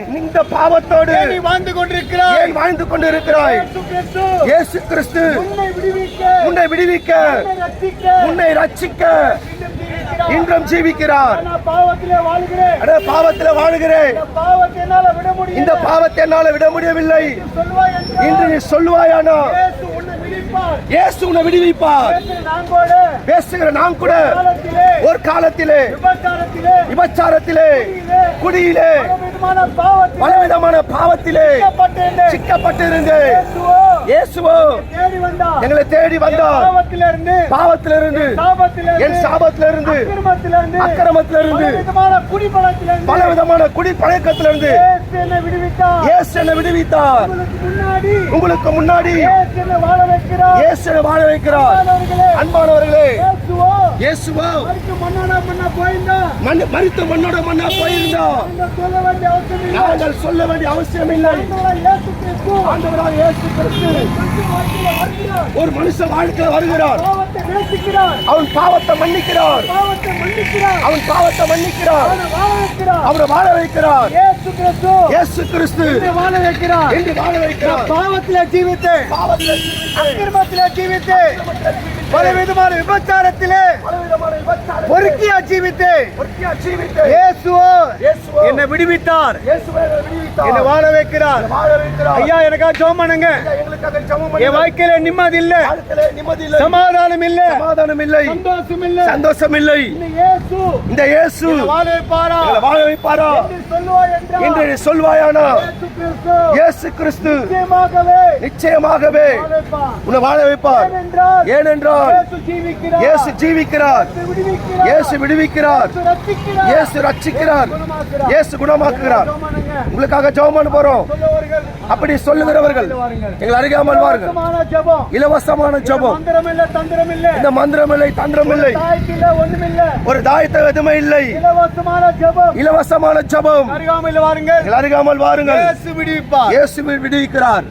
இந்த பாவத்தோடு நீ வாழ்ந்து கொண்டிருக்கிறாய். ஏன் வாழ்ந்து கொண்டிருக்கிறாய். இயேசு கிறிஸ்து. உன்னை விடுவிக்க. உன்னை ரட்சிக்க. இன்றும் ஜீவிக்கிறார். நான் பாவத்திலே வாழுகிறேன். அட பாவத்துல வாழுகிறேன். இந்த பாவத்தை என்னால விட முடியவில்லை. இன்று நீ சொல்லுவாயானோ இயேசு உன்னை விடுவிப்பார். பேசுகிற நான் கூட. ஒரு காலத்திலே. விபச்சாரத்திலே. விபச்சாரத்திலே. குடியிலே. பலவிதமான பாவத்திலே. சிக்கப்பட்டிருந்து இயேசுவோ. எங்களை தேடி வந்தார் பாவத்திலிருந்து. பாவத்திலிருந்து. என் சாபத்திலிருந்து. அக்கிரமத்திலிருந்து. பலவிதமான குடிப்பழத்திலிருந்து பலவிதமான குடி பழக்கத்திலிருந்து இயேசு என்னை விடுவித்தார். உங்களுக்கு முன்னாடி. உங்களுக்கு முன்னாடி. இயேசு வாழ வைக்கிறார். அன்பானவர்களே. இயேசுவோ. இயேசுவோ. அதுக்கு மண்ணாடா மண்ணா போயிருந்தா மண் மறித்த மண்ணோட மண்ணா போயிருந்தோம் இந்த சொல்ல வேண்டிய அவசியம் இல்லை நாங்கள் சொல்ல வேண்டிய அவசியம் இல்லை ஆண்டவராக இயேசு கிறிஸ்து. ஒரு மனுஷ வாழ்க்கையில் வருகிறார். அவன் பாவத்தை மன்னிக்கிறார். அவன் பாவத்தை மன்னிக்கிறார். அவரை வாழ வைக்கிறார். இயேசு கிறிஸ்து. வாழ வைக்கிறார். என்று வாழ வைக்கிறார். பாவத்திலே ஜீவித்து அக்கிரமத்திலே ஜீவித்து பலவிதமான விபச்சாரத்திலே பலவிதமான விபச்சாரத்தை பொறுக்கியா ஜீவித்து இயேசுவோ என்னை விடுவித்தார். என்னை வாழ வைக்கிறார். ஐயா எனக்கா ஜோம் பண்ணுங்க. என். வாழ்க்கையில நிம்மதி இல்ல. நிம்மதி இல்லை. சமாதானம் இல்ல. சமாதானம் இல்லை. சந்தோஷம் இல்ல. சந்தோஷம் இல்லை. இந்த இயேசு. வாழ வைப்பாரா வாழ வைப்பாரா என்று சொல்வாயானா? இயேசு கிறிஸ்து. நிச்சயமாகவே. உன்னை வாழ வைப்பார். ஏனென்றால் இயேசு ஜீவிக்கிறார். இயேசு விடுவிக்கிறார். இயேசு ரட்சிக்கிறார். இயேசு குணமாக்குகிறார். உங்களுக்காக ஜெபம் பண்ண போறோம். அப்படி சொல்லுகிறவர்கள் எங்கள் அருகாமல் வாருங்கள். இலவசமான ஜெபம். இந்த மந்திரம் இல்லை தந்திரம் இல்லை ஒரு தாயத்தை எதுவுமே இல்லை. இலவசமான ஜெபம். அருகாமையில் வாருங்கள். அருகாமல் வாருங்கள். விடுவிப்பார். விடுவிக்கிறார்.